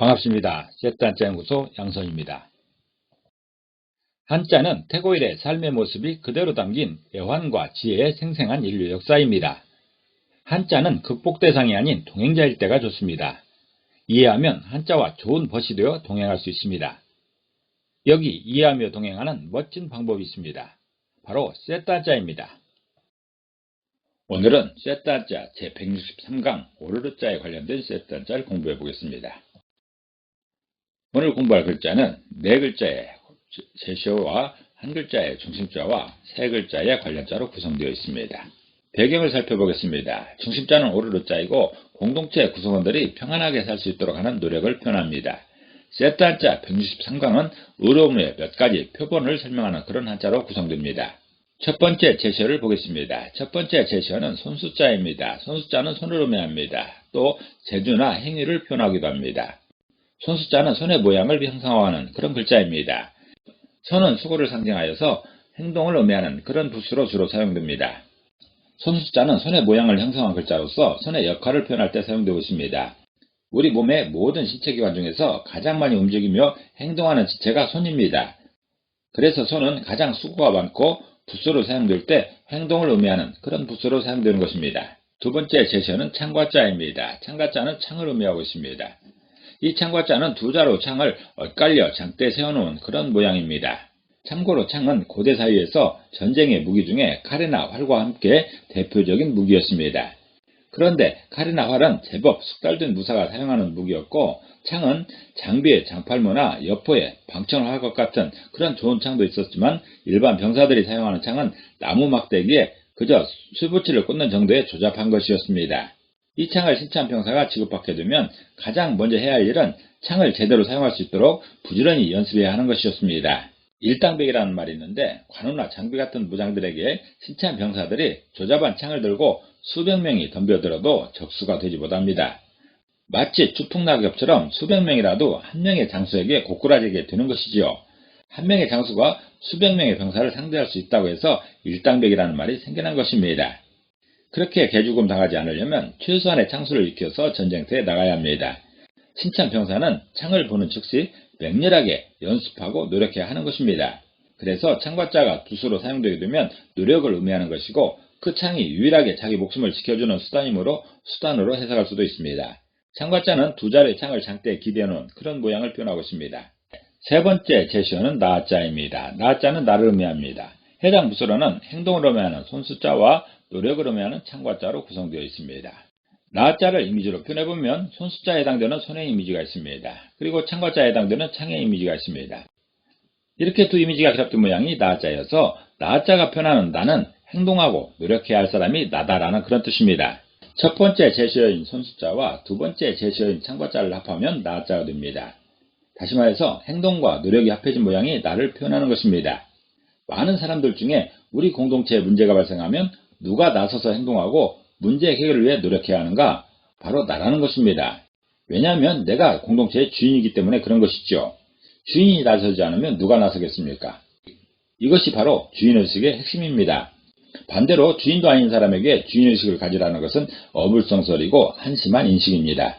반갑습니다. 셋단자 연구소 양선입니다. 한자는 태고일의 삶의 모습이 그대로 담긴 애환과 지혜의 생생한 인류 역사입니다. 한자는 극복 대상이 아닌 동행자일 때가 좋습니다. 이해하면 한자와 좋은 벗이 되어 동행할 수 있습니다. 여기 이해하며 동행하는 멋진 방법이 있습니다. 바로 셋다자입니다. 오늘은 셋다자 제163강 오르르자에 관련된 셋다자를 공부해 보겠습니다. 오늘 공부할 글자는 네 글자의 제시어와 한 글자의 중심자와 세 글자의 관련자로 구성되어 있습니다. 배경을 살펴보겠습니다. 중심자는 오르르자이고 공동체 구성원들이 평안하게 살 수 있도록 하는 노력을 표현합니다. 세트 한자 163강은 의로움의 몇 가지 표본을 설명하는 그런 한자로 구성됩니다. 첫 번째 제시어를 보겠습니다. 첫 번째 제시어는 손수자입니다. 손수자는 손을 의미합니다. 또 재주나 행위를 표현하기도 합니다. 손수자는 손의 모양을 형상화하는 그런 글자입니다. 손은 수고를 상징하여서 행동을 의미하는 그런 부수로 주로 사용됩니다. 손수자는 손의 모양을 형성한 글자로서 손의 역할을 표현할 때 사용되고 있습니다. 우리 몸의 모든 신체기관 중에서 가장 많이 움직이며 행동하는 지체가 손입니다. 그래서 손은 가장 수고가 많고 부수로 사용될 때 행동을 의미하는 그런 부수로 사용되는 것입니다. 두 번째 제시어는 창과자입니다. 창과자는 창을 의미하고 있습니다. 이 창과자는 두 자로 창을 엇갈려 장대에 세워놓은 그런 모양입니다. 참고로 창은 고대 사회에서 전쟁의 무기 중에 칼이나 활과 함께 대표적인 무기였습니다. 그런데 칼이나 활은 제법 숙달된 무사가 사용하는 무기였고 창은 장비의 장팔모나 여포에 방천할 것 같은 그런 좋은 창도 있었지만 일반 병사들이 사용하는 창은 나무 막대기에 그저 수부치를 꽂는 정도에 조잡한 것이었습니다. 이 창을 신참 병사가 지급받게 되면 가장 먼저 해야 할 일은 창을 제대로 사용할 수 있도록 부지런히 연습해야 하는 것이었습니다. 일당백이라는 말이 있는데 관우나 장비 같은 무장들에게 신참 병사들이 조잡한 창을 들고 수백 명이 덤벼들어도 적수가 되지 못합니다. 마치 추풍낙엽처럼 수백 명이라도 한 명의 장수에게 고꾸라지게 되는 것이지요. 한 명의 장수가 수백 명의 병사를 상대할 수 있다고 해서 일당백이라는 말이 생겨난 것입니다. 그렇게 개죽음 당하지 않으려면 최소한의 창수를 익혀서 전쟁터에 나가야 합니다. 신참 병사는 창을 보는 즉시 맹렬하게 연습하고 노력해야 하는 것입니다. 그래서 창과자가 두수로 사용되게 되면 노력을 의미하는 것이고 그 창이 유일하게 자기 목숨을 지켜주는 수단이므로 수단으로 해석할 수도 있습니다. 창과자는 두 자리의 창을 장대에 기대어 놓은 그런 모양을 표현하고 있습니다. 세 번째 제시어는 나자입니다. 나자는 나를 의미합니다. 해당 부서로는 행동을 의미하는 손수자와 노력을 의미하는 창과자로 구성되어 있습니다. 나자를 이미지로 표현해보면 손수자에 해당되는 손의 이미지가 있습니다. 그리고 창과자에 해당되는 창의 이미지가 있습니다. 이렇게 두 이미지가 결합된 모양이 나자여서 나자가 표현하는 나는 행동하고 노력해야 할 사람이 나다라는 그런 뜻입니다. 첫 번째 제시어인 손수자와 두 번째 제시어인 창과자를 합하면 나자가 됩니다. 다시 말해서 행동과 노력이 합해진 모양이 나를 표현하는 것입니다. 많은 사람들 중에 우리 공동체에 문제가 발생하면 누가 나서서 행동하고 문제 해결을 위해 노력해야 하는가? 바로 나라는 것입니다. 왜냐하면 내가 공동체의 주인이기 때문에 그런 것이죠. 주인이 나서지 않으면 누가 나서겠습니까? 이것이 바로 주인의식의 핵심입니다. 반대로 주인도 아닌 사람에게 주인의식을 가지라는 것은 어불성설이고 한심한 인식입니다.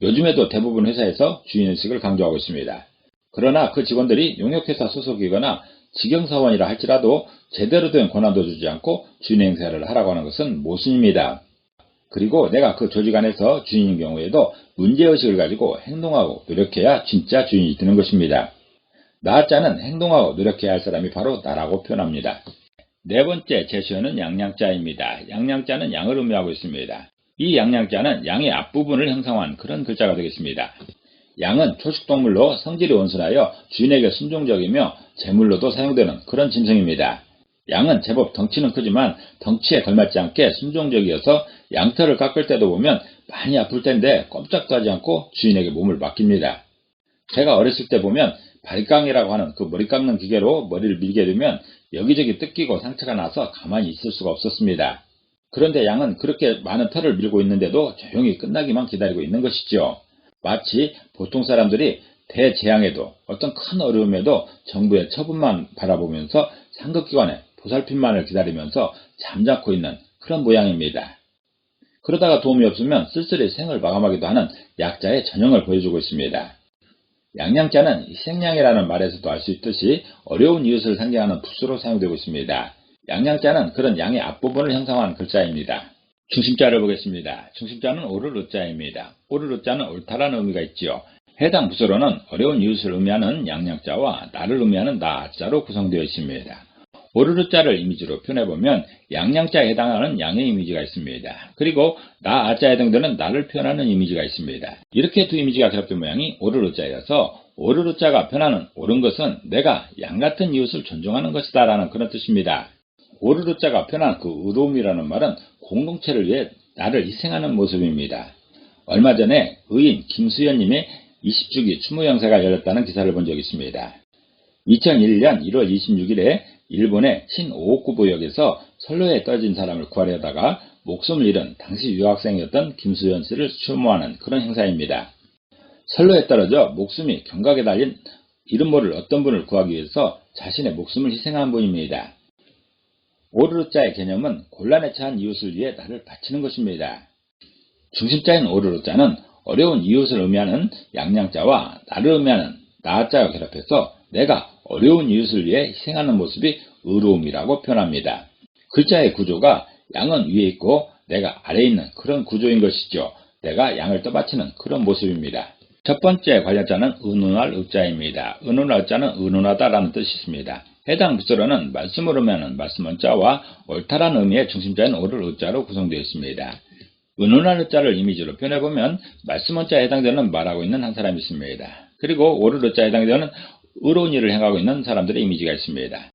요즘에도 대부분 회사에서 주인의식을 강조하고 있습니다. 그러나 그 직원들이 용역회사 소속이거나 직영사원이라 할지라도 제대로 된 권한도 주지 않고 주인 행세를 하라고 하는 것은 모순입니다. 그리고 내가 그 조직 안에서 주인인 경우에도 문제의식을 가지고 행동하고 노력해야 진짜 주인이 되는 것입니다. 나자는 행동하고 노력해야 할 사람이 바로 나라고 표현합니다. 네 번째 제시어는 양양자입니다. 양양자는 양을 의미하고 있습니다. 이 양양자는 양의 앞부분을 형성한 그런 글자가 되겠습니다. 양은 초식동물로 성질이 온순하여 주인에게 순종적이며 제물로도 사용되는 그런 짐승입니다. 양은 제법 덩치는 크지만 덩치에 걸맞지 않게 순종적이어서 양털을 깎을 때도 보면 많이 아플 텐데 꼼짝도 하지 않고 주인에게 몸을 맡깁니다. 제가 어렸을 때 보면 바리깡이라고 하는 그 머리 깎는 기계로 머리를 밀게 되면 여기저기 뜯기고 상처가 나서 가만히 있을 수가 없었습니다. 그런데 양은 그렇게 많은 털을 밀고 있는데도 조용히 끝나기만 기다리고 있는 것이지요. 마치 보통 사람들이 대재앙에도 어떤 큰 어려움에도 정부의 처분만 바라보면서 상급기관의 보살핌만을 기다리면서 잠자코 있는 그런 모양입니다. 그러다가 도움이 없으면 쓸쓸히 생을 마감하기도 하는 약자의 전형을 보여주고 있습니다. 양양자는 생양이라는 말에서도 알 수 있듯이 어려운 이웃을 상징하는 붓으로 사용되고 있습니다. 양양자는 그런 양의 앞부분을 형성한 글자입니다. 중심자를 보겠습니다. 중심자는 오르르자입니다. 오르르자는 옳다라는 의미가 있지요. 해당 부서로는 어려운 이웃을 의미하는 양양자와 나를 의미하는 나자로 구성되어 있습니다. 오르르자를 이미지로 표현해보면 양양자에 해당하는 양의 이미지가 있습니다. 그리고 나아자에 해당되는 나를 표현하는 이미지가 있습니다. 이렇게 두 이미지가 결합된 모양이 오르르자여서 오르르자가 표현하는 옳은 것은 내가 양 같은 이웃을 존중하는 것이다 라는 그런 뜻입니다. 오르르자가 표현한 그 의로움이라는 말은 공동체를 위해 나를 희생하는 모습입니다. 얼마 전에 의인 김수현님의 20주기 추모 영사가 열렸다는 기사를 본 적이 있습니다. 2001년 1월 26일에 일본의 신오쿠부역에서 선로에 떨어진 사람을 구하려다가 목숨을 잃은 당시 유학생이었던 김수현 씨를 추모하는 그런 행사입니다. 선로에 떨어져 목숨이 경각에 달린 이름 모를 어떤 분을 구하기 위해서 자신의 목숨을 희생한 분입니다. 오르르자의 개념은 곤란에 처한 이웃을 위해 나를 바치는 것입니다. 중심자인 오르르자는 어려운 이웃을 의미하는 양양자와 나를 의미하는 나자가 결합해서 내가 어려운 이웃을 위해 희생하는 모습이 의로움이라고 표현합니다. 글자의 구조가 양은 위에 있고 내가 아래에 있는 그런 구조인 것이죠. 내가 양을 떠받치는 그런 모습입니다. 첫 번째 관련자는 은은할 의자입니다. 은은할 의자는 은은하다라는 뜻이 있습니다. 해당 말씀을 의미하는 말씀은 자와 옳다라는 의미의 중심자인 오를 의자로 구성되어 있습니다. 은은한 의자를 이미지로 표현해보면 말씀은 자에 해당되는 말하고 있는 한 사람이 있습니다. 그리고 오를 의자에 해당되는 의로운 일을 행하고 있는 사람들의 이미지가 있습니다.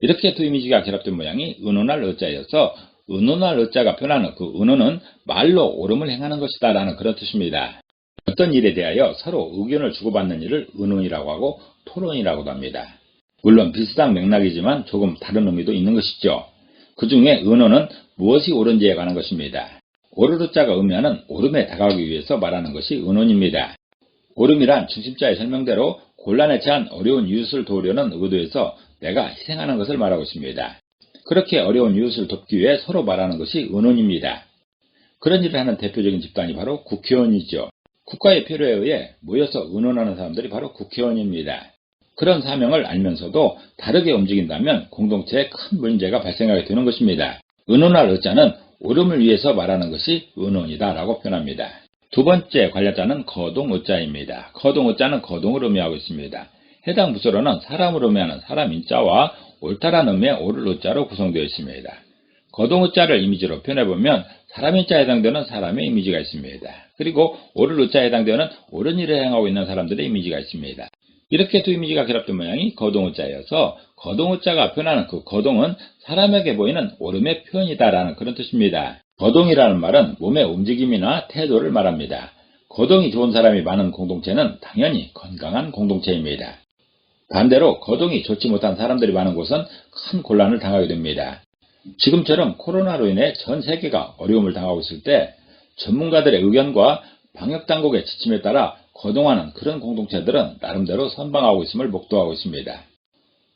이렇게 두 이미지가 결합된 모양이 은은할 의자여서 은은할 의자가 표현하는 그 은은은 말로 옳음을 행하는 것이다 라는 그런 뜻입니다. 어떤 일에 대하여 서로 의견을 주고받는 일을 은은이라고 하고 토론이라고도 합니다. 물론 비슷한 맥락이지만 조금 다른 의미도 있는 것이죠. 그 중에 은어는 무엇이 옳은지에 관한 것입니다. 오르르자가 의미하는 옳음에 다가가기 위해서 말하는 것이 은원입니다. 옳음이란 중심자의 설명대로 곤란에 처한 어려운 이웃을 도우려는 의도에서 내가 희생하는 것을 말하고 있습니다. 그렇게 어려운 이웃을 돕기 위해 서로 말하는 것이 은원입니다. 그런 일을 하는 대표적인 집단이 바로 국회의원이죠. 국가의 필요에 의해 모여서 의논하는 사람들이 바로 국회의원입니다. 그런 사명을 알면서도 다르게 움직인다면 공동체에 큰 문제가 발생하게 되는 것입니다. 의논할 의자는 옳음을 위해서 말하는 것이 의논이다 라고 표현합니다. 두 번째 관련자는 거동 의자입니다. 거동 의자는 거동을 의미하고 있습니다. 해당 부서로는 사람을 의미하는 사람 인자와 옳다란 의미의 옳을 의자로 구성되어 있습니다. 거동 의자를 이미지로 표현해보면 사람 인자에 해당되는 사람의 이미지가 있습니다. 그리고 옳을 의자에 해당되는 옳은 일을 행하고 있는 사람들의 이미지가 있습니다. 이렇게 두 이미지가 결합된 모양이 거동의자여서 거동의자가 표현하는 그 거동은 사람에게 보이는 옳음의 표현이다라는 그런 뜻입니다. 거동이라는 말은 몸의 움직임이나 태도를 말합니다. 거동이 좋은 사람이 많은 공동체는 당연히 건강한 공동체입니다. 반대로 거동이 좋지 못한 사람들이 많은 곳은 큰 곤란을 당하게 됩니다. 지금처럼 코로나로 인해 전 세계가 어려움을 당하고 있을 때 전문가들의 의견과 방역당국의 지침에 따라 거동하는 그런 공동체들은 나름대로 선방하고 있음을 목도하고 있습니다.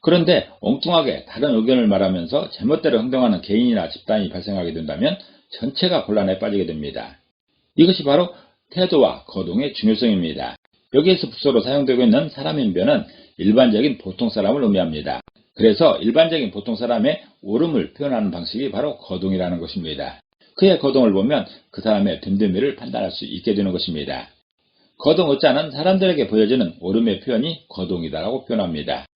그런데 엉뚱하게 다른 의견을 말하면서 제멋대로 행동하는 개인이나 집단이 발생하게 된다면 전체가 곤란에 빠지게 됩니다. 이것이 바로 태도와 거동의 중요성입니다. 여기에서 부서로 사용되고 있는 사람인변은 일반적인 보통 사람을 의미합니다. 그래서 일반적인 보통 사람의 옳음을 표현하는 방식이 바로 거동이라는 것입니다. 그의 거동을 보면 그 사람의 됨됨이를 판단할 수 있게 되는 것입니다. 거동 의자는 사람들에게 보여지는 옳음의 표현이 거동이다라고 표현합니다.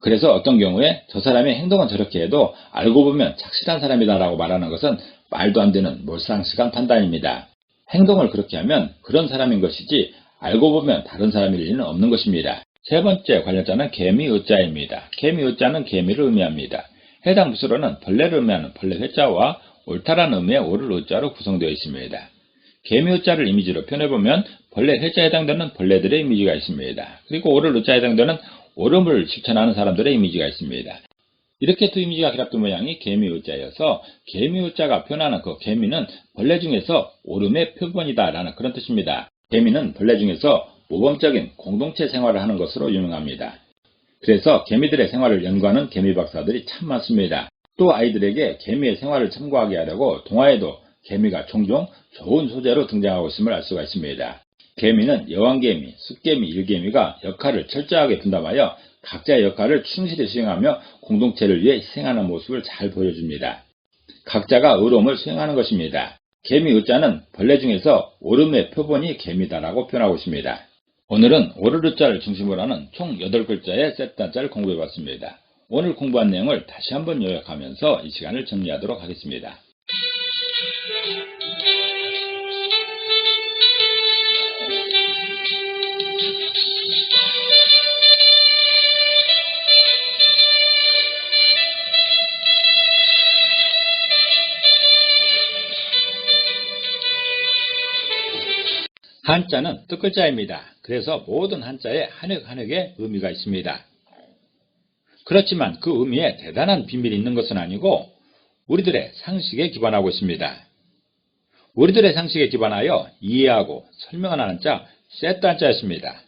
그래서 어떤 경우에 저 사람의 행동은 저렇게 해도 알고 보면 착실한 사람이다라고 말하는 것은 말도 안 되는 몰상식한 판단입니다. 행동을 그렇게 하면 그런 사람인 것이지 알고 보면 다른 사람일 리는 없는 것입니다. 세 번째 관련자는 개미 의자입니다. 개미 의자는 개미를 의미합니다. 해당 부서로는 벌레를 의미하는 벌레 회자와 옳다라는 의미의 옳을 의자로 구성되어 있습니다. 개미 의자를 이미지로 표현해보면 벌레 회자에 해당되는 벌레들의 이미지가 있습니다. 그리고 옳을 의자에 해당되는 옳음을 실천하는 사람들의 이미지가 있습니다. 이렇게 두 이미지가 결합된 모양이 개미 의자여서 개미 의자가 표현하는 그 개미는 벌레 중에서 옳음의 표본이다 라는 그런 뜻입니다. 개미는 벌레 중에서 모범적인 공동체 생활을 하는 것으로 유명합니다. 그래서 개미들의 생활을 연구하는 개미 박사들이 참 많습니다. 또 아이들에게 개미의 생활을 참고하게 하려고 동화에도 개미가 종종 좋은 소재로 등장하고 있음을 알 수가 있습니다. 개미는 여왕개미, 숫개미, 일개미가 역할을 철저하게 분담하여 각자의 역할을 충실히 수행하며 공동체를 위해 희생하는 모습을 잘 보여줍니다. 각자가 의로움을 수행하는 것입니다. 개미 의자는 벌레 중에서 오름의 표본이 개미다라고 표현하고 있습니다. 오늘은 오르르자를 중심으로 하는 총 8글자의 세트단자를 공부해봤습니다. 오늘 공부한 내용을 다시 한번 요약하면서 이 시간을 정리하도록 하겠습니다. 한자는 뜻글자입니다. 그래서 모든 한자에 한획 한획의 의미가 있습니다. 그렇지만 그 의미에 대단한 비밀이 있는 것은 아니고 우리들의 상식에 기반하고 있습니다. 우리들의 상식에 기반하여 이해하고 설명하는 한자 세트 한자였습니다.